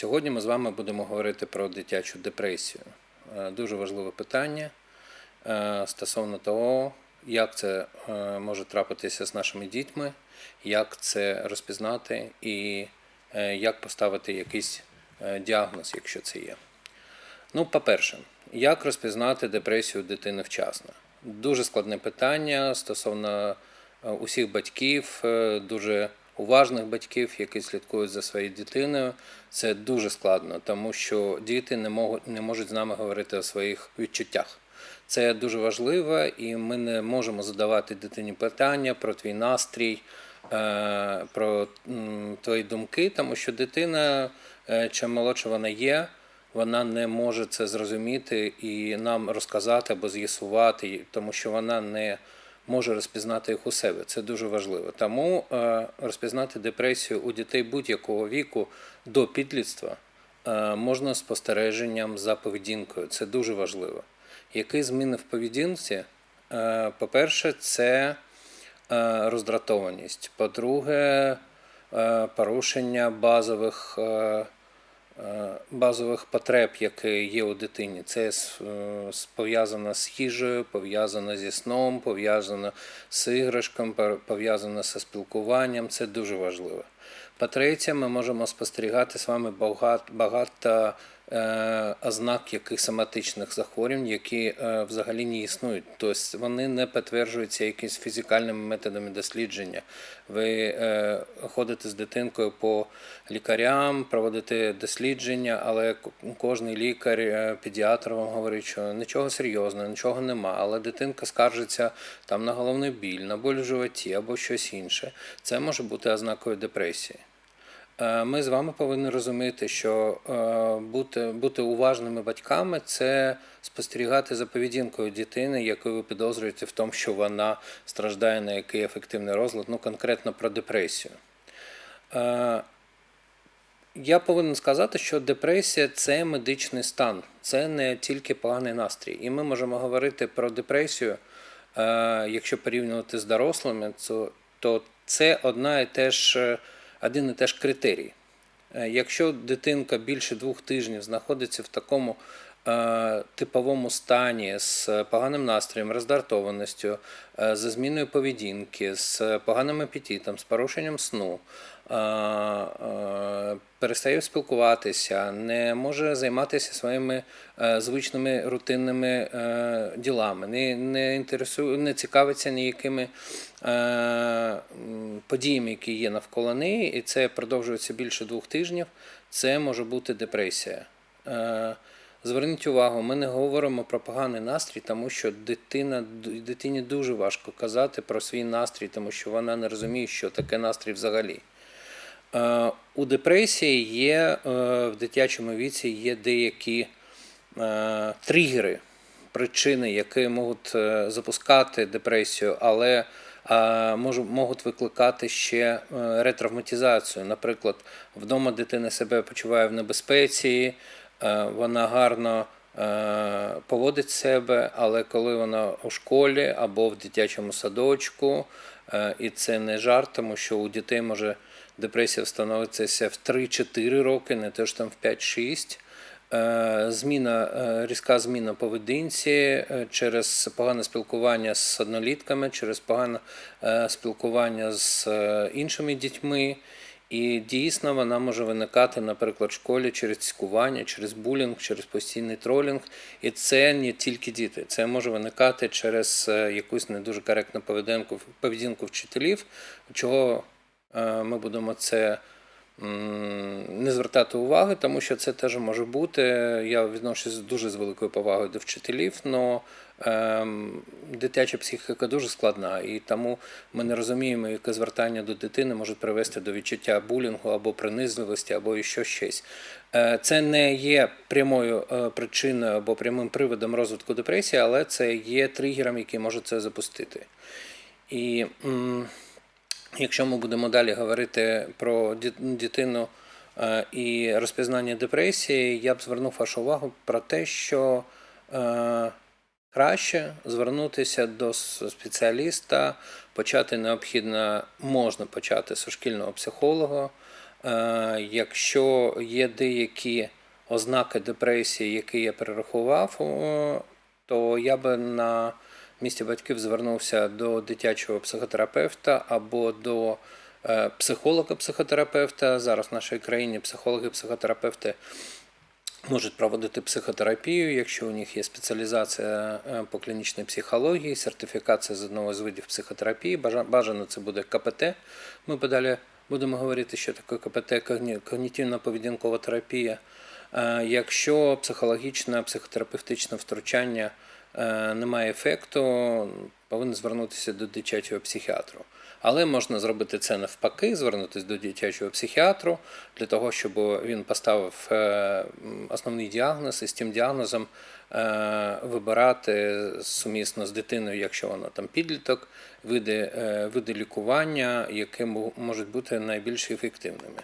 Сьогодні ми з вами будемо говорити про дитячу депресію. Е, Дуже важливе питання е, стосовно того, як це е, може трапитися з нашими дітьми, як це розпізнати і як поставити якийсь діагноз, якщо це є. Ну, по-перше, як розпізнати депресію дитини вчасно? Дуже складне питання стосовно усіх батьків, дуже уважних батьків, які слідкують за своєю дитиною. Це дуже складно, тому що діти не можуть, не можуть з нами говорити о своїх відчуттях. Це дуже важливо, і ми не можемо задавати дитині питання про твій настрій, е, про твої думки, тому що дитина, е, чим молодша вона є, вона не може це зрозуміти і нам розказати або з'ясувати, тому що вона не може розпізнати їх у себе. Це дуже важливо. Тому е, розпізнати депресію у дітей будь-якого віку до підлітства е, можна спостереженням за поведінкою. Це дуже важливо. Які зміни в поведінці? Е, По-перше, це роздратованість. По-друге, порушення базових, базових потреб, які є у дитині. Це е, пов'язано з їжею, пов'язано зі сном, пов'язано з іграшком, пов'язано зі спілкуванням. Це дуже важливо. По-третє, ми можемо спостерігати з вами багато, е, ознак яких соматичних захворювань, які е, взагалі не існують. Тобто вони не підтверджуються якимись фізикальними методами дослідження. Ви е, ходите з дитинкою по лікарям, проводите дослідження, але к- кожний лікар, е, педіатр вам говорить, що нічого серйозного, нічого нема. Але дитинка скаржиться там на головний біль, на боль в животі або щось інше. Це може бути ознакою депресії. Е, Ми з вами повинні розуміти, що е, бути, бути уважними батьками це спостерігати за поведінкою дитини, яку ви підозрюєте в тому, що вона страждає на який ефективний розлад, ну конкретно про депресію. Е, Я повинен сказати, що депресія це медичний стан, це не тільки поганий настрій. І ми можемо говорити про депресію, якщо порівнювати з дорослими, то це одна і те ж, один і теж критерій. Е, Якщо дитинка більше двох тижнів знаходиться в такому типовому стані з поганим настроєм, роздратованістю, е, з зміною поведінки, з поганим апетитом, з порушенням сну, е, е, перестає спілкуватися, не може займатися своїми е, звичними рутинними е, ділами, не, не, інтересує, не цікавиться ніякими е, подіями, які є навколо неї, і це продовжується більше двох тижнів, це може бути депресія. Зверніть увагу, ми не говоримо про поганий настрій, тому що дитина, дитині дуже важко казати про свій настрій, тому що вона не розуміє, що таке настрій взагалі. Е, У депресії є е, в дитячому віці є деякі е, тригери, причини, які можуть запускати депресію, але можуть викликати ще ретравматизацію. Наприклад, вдома дитина себе почуває в небезпеці, вона гарно е, поводить себе, але коли вона у школі або в дитячому садочку, е, і це не жарт, тому що у дітей може депресія встановитися в 3-4 роки, не те ж там в 5-6. Е, Зміна, е, різка зміна поведінці е, через погане спілкування з однолітками, через погане е, спілкування з е, іншими дітьми. І дійсно вона може виникати, наприклад, в школі через цькування, через булінг, через постійний тролінг. І це не тільки діти, це може виникати через е, якусь не дуже коректну поведінку, поведінку вчителів, чого е, ми будемо це не звертати уваги, тому що це теж може бути. Я відношусь дуже з великою повагою до вчителів, але дитяча психіка дуже складна, і тому ми не розуміємо, яке звертання до дитини може привести до відчуття булінгу або принизливості, або ще щось. Е, Це не є прямою е, причиною або прямим приводом розвитку депресії, але це є тригером, який може це запустити. І Якщо ми будемо далі говорити про дитину е, і розпізнання депресії, я б звернув вашу увагу про те, що краще звернутися до спеціаліста, почати необхідно, можна почати з шкільного психолога, Е, Якщо є деякі ознаки депресії, які я перерахував, то я би на місці батьків звернувся до дитячого психотерапевта або до е, психолога-психотерапевта. Зараз в нашій країні психологи-психотерапевти можуть проводити психотерапію, якщо у них є спеціалізація е, по клінічній психології, сертифікація з одного з видів психотерапії. Бажа- Бажано це буде КПТ. Ми подалі будемо говорити, що таке КПТ когні- когнітивно-поведінкова терапія. Е, Якщо психологічне, психотерапевтичне втручання е, не має ефекту, повинен звернутися до дитячого психіатру. Але можна зробити це навпаки, звернутися до дитячого психіатру для того, щоб він поставив е, основний діагноз і з тим діагнозом е, вибирати сумісно з дитиною, якщо вона там підліток, види, види лікування, які можуть бути найбільш ефективними.